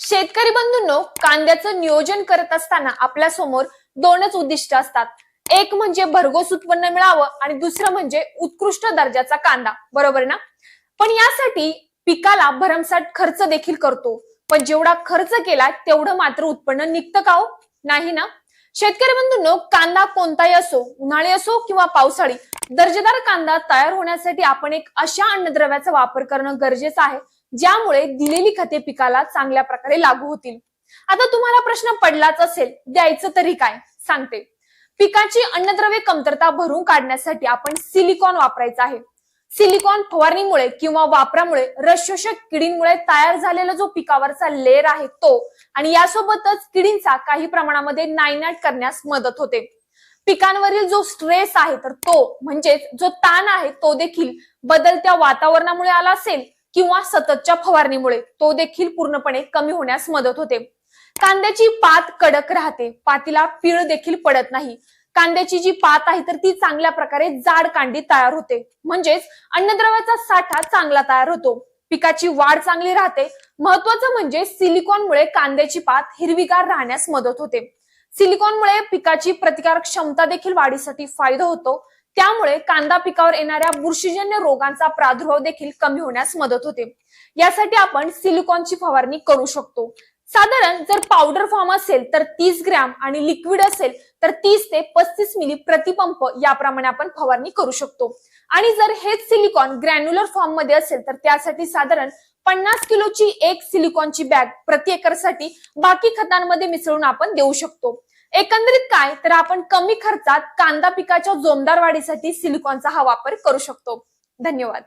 शेतकरी बंधूंनो कांद्याचं नियोजन करत असताना आपल्यासमोर दोनच उद्दिष्ट असतात. एक म्हणजे भरघोस उत्पन्न मिळावं आणि दुसरं म्हणजे उत्कृष्ट दर्जाचा कांदा. बरोबर ना? पण यासाठी पिकाला भरमसाठ खर्च देखील करतो. पण जेवढा खर्च केला तेवढं मात्र उत्पन्न निघतं का हो? नाही ना? शेतकरी बंधूंनो कांदा कोणताही असो उन्हाळी असो किंवा पावसाळी दर्जेदार कांदा तयार होण्यासाठी आपण एक अशा अन्नद्रव्याचा वापर करणं गरजेचं आहे. ज्यामुळे दिलेली खते पिकाला चांगल्या प्रकारे लागू होतील. आता तुम्हाला प्रश्न पडलाच असेल द्यायचं तरी काय? सांगते. पिकाची अन्नद्रव्य कमतरता भरून काढण्यासाठी आपण सिलिकॉन वापरायचं आहे. सिलिकॉन फवारणीमुळे किंवा वापरामुळे रसशोषक किडींमुळे तयार झालेला जो पिकावरचा लेअर आहे तो आणि यासोबतच किडींचा काही प्रमाणामध्ये नायनाट करण्यास मदत होते. पिकांवरील जो स्ट्रेस आहे तर तो म्हणजेच जो ताण आहे तो देखील बदलत्या वातावरणामुळे आला असेल किंवा सततच्या फवारणीमुळे तो देखील पूर्णपणे कमी होण्यास मदत होते. कांद्याची पात कडक राहते. पातीला पीळ देखील पडत नाही. कांद्याची जी पात आहे तर ती चांगल्या प्रकारे जाड कांडी तयार होते. म्हणजेच अन्नद्रव्याचा साठा चांगला तयार होतो. पिकाची वाढ चांगली राहते. महत्वाचं म्हणजे सिलिकॉनमुळे कांद्याची पात हिरवीगार राहण्यास मदत होते. सिलिकॉनमुळे पिकाची प्रतिकारक क्षमता देखील वाढीसाठी फायदा होतो. त्यामुळे कांदा पिकावर येणाऱ्या बुरशीजन्य रोगांचा प्रादुर्भाव देखील कमी होण्यास मदत होते. यासाठी आपण सिलिकॉनची फवारणी करू शकतो. साधारण जर पावडर फॉर्म असेल तर तीस ग्रॅम आणि लिक्विड असेल तर तीस ते पस्तीस मिली प्रतिपंप याप्रमाणे आपण फवारणी करू शकतो. आणि जर हेच सिलिकॉन ग्रॅन्युलर फॉर्ममध्ये असेल तर त्यासाठी साधारण पन्नास किलोची एक सिलिकॉनची बॅग प्रति एकरसाठी बाकी खतांमध्ये मिसळून आपण देऊ शकतो. एकंदरीत काय तर आपण कमी खर्चात कांदा पिकाच्या जोमदार वाढीसाठी सिलिकॉनचा हा वापर करू शकतो. धन्यवाद.